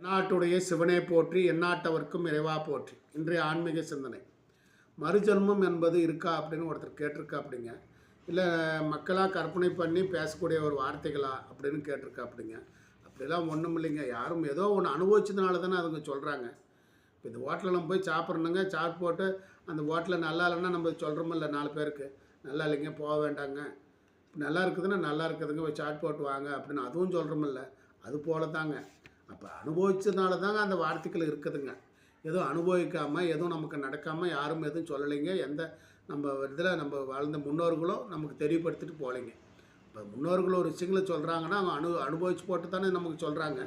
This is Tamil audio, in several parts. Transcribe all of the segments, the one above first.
நாட்டுடைய சிவனே போற்றி எந்நாட்டவர்க்கும் இறைவா போற்றி. இன்றைய ஆன்மீக சிந்தனை. மறுஜன்மம் என்பது இருக்கா அப்படின்னு ஒருத்தர் கேட்டிருக்கா அப்படிங்க. இல்லை மக்களாக கற்பனை பண்ணி பேசக்கூடிய ஒரு வார்த்தைகளா அப்படின்னு கேட்டிருக்கா அப்படிங்க. அப்படிலாம் ஒன்றும் இல்லைங்க. யாரும் ஏதோ ஒன்று அனுபவிச்சதுனால தானே அதுங்க சொல்கிறாங்க இப்போ இந்த ஹோட்டலில் நம்ம போய் சாப்பிட்றணுங்க சாட் போட்டு அந்த ஹோட்டலில் நல்லா இல்லைன்னா நம்ம சொல்கிறோமில்ல நாலு பேருக்கு. நல்லா இல்லைங்க போக வேண்டாங்க. நல்லா இருக்குதுன்னா நல்லா இருக்குதுங்க. போய் சாட் போட்டு வாங்க அப்படின்னு அதுவும் சொல்கிறோமில்ல அது போல தாங்க அப்போ அனுபவித்ததுனால தாங்க அந்த வார்த்தைகள் இருக்குதுங்க. எதுவும் அனுபவிக்காமல் எதுவும் நமக்கு நடக்காமல் யாரும் எதுவும் சொல்லலைங்க. எந்த நம்ம இதில் நம்ம வாழ்ந்த முன்னோர்களும் நமக்கு தெரியப்படுத்திட்டு போகலைங்க. இப்போ முன்னோர்கள் ஒரு விஷயங்களை சொல்கிறாங்கன்னா அவங்க அனு அனுபவிச்சு போட்டு தானே நமக்கு சொல்கிறாங்க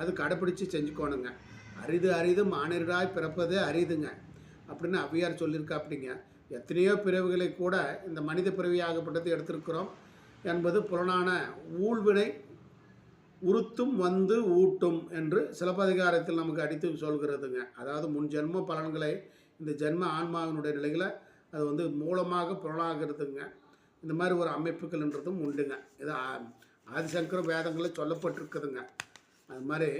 அது கடைப்பிடிச்சு செஞ்சுக்கோணுங்க. அரிது அரிது மானிடராய் பிறப்பதே அரிதுங்க. அப்படின்னு அவ்வியார் சொல்லியிருக்கா அப்படிங்க எத்தனையோ பிறவிகளை கூட இந்த மனித பிறவியாகப்பட்டது எடுத்திருக்கிறோம் என்பது புலனான ஊழ்வினை உறுத்தும் வந்து ஊட்டும் என்று சிலப்பதிகாரத்தில் நமக்கு அடித்து சொல்கிறதுங்க. அதாவது முன் ஜென்ம பலன்களை இந்த ஜென்ம ஆன்மாவினுடைய நிலைகளை அது வந்து மூலமாக புலனாகிறதுங்க இந்த மாதிரி ஒரு அமைப்புகள்ன்றதும் உண்டுங்க. இது ஆதிசங்கர வேதங்களில் சொல்லப்பட்டிருக்குதுங்க. அது மாதிரி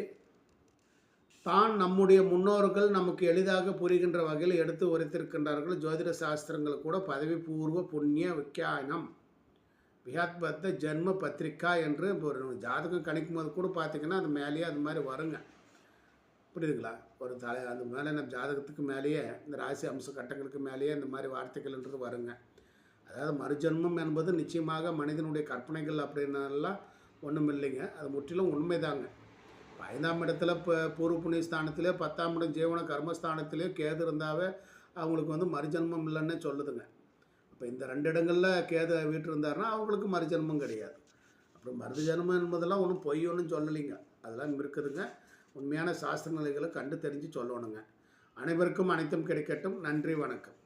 தான் நம்முடைய முன்னோர்கள் நமக்கு எளிதாக புரிகின்ற வகையில் எடுத்து உரைத்திருக்கின்றார்கள். ஜோதிட சாஸ்திரங்கள் கூட பதவி பூர்வ புண்ணிய விக்கியானம். வியாத்பத்த ஜென்ம பத்திரிக்கா என்று இப்போ ஒரு ஜாதகம் கணிக்கும் போது கூட பார்த்தீங்கன்னா அது மேலேயே அது மாதிரி வருங்க. புரியுதுங்களா? ஒரு தலை அந்த மேலே நம்ம ஜாதகத்துக்கு மேலேயே இந்த ராசி அம்ச கட்டங்களுக்கு மேலேயே இந்த மாதிரி வார்த்தைகள்ன்றது வருங்க. அதாவது மறுஜென்மம் என்பது நிச்சயமாக மனிதனுடைய கற்பனைகள் அப்படின்னாலாம் ஒன்றும் இல்லைங்க. அது முற்றிலும் உண்மைதாங்க. ஐந்தாம் இடத்துல இப்போ பூர்வ புண்ணிய ஸ்தானத்திலே பத்தாம் இடம் ஜீவன கர்மஸ்தானத்திலே கேது இருந்தாவே அவங்களுக்கு வந்து மறுஜென்மம் இல்லைன்னே சொல்லுதுங்க. அப்போ இந்த ரெண்டு இடங்களில் கேது வீட்டு இருந்தாருன்னா அவங்களுக்கு மறுஜென்மம் கிடையாது. அப்புறம் மறுஜென்மம் என்பதெல்லாம் ஒன்றும் பொய் ஒன்றும் சொல்லலைங்க. அதெல்லாம் இருக்குதுங்க. உண்மையான சாஸ்திர நிலைகளை கண்டு தெரிஞ்சு சொல்லணுங்க. அனைவருக்கும் அனைத்தும் கிடைக்கட்டும். நன்றி வணக்கம்.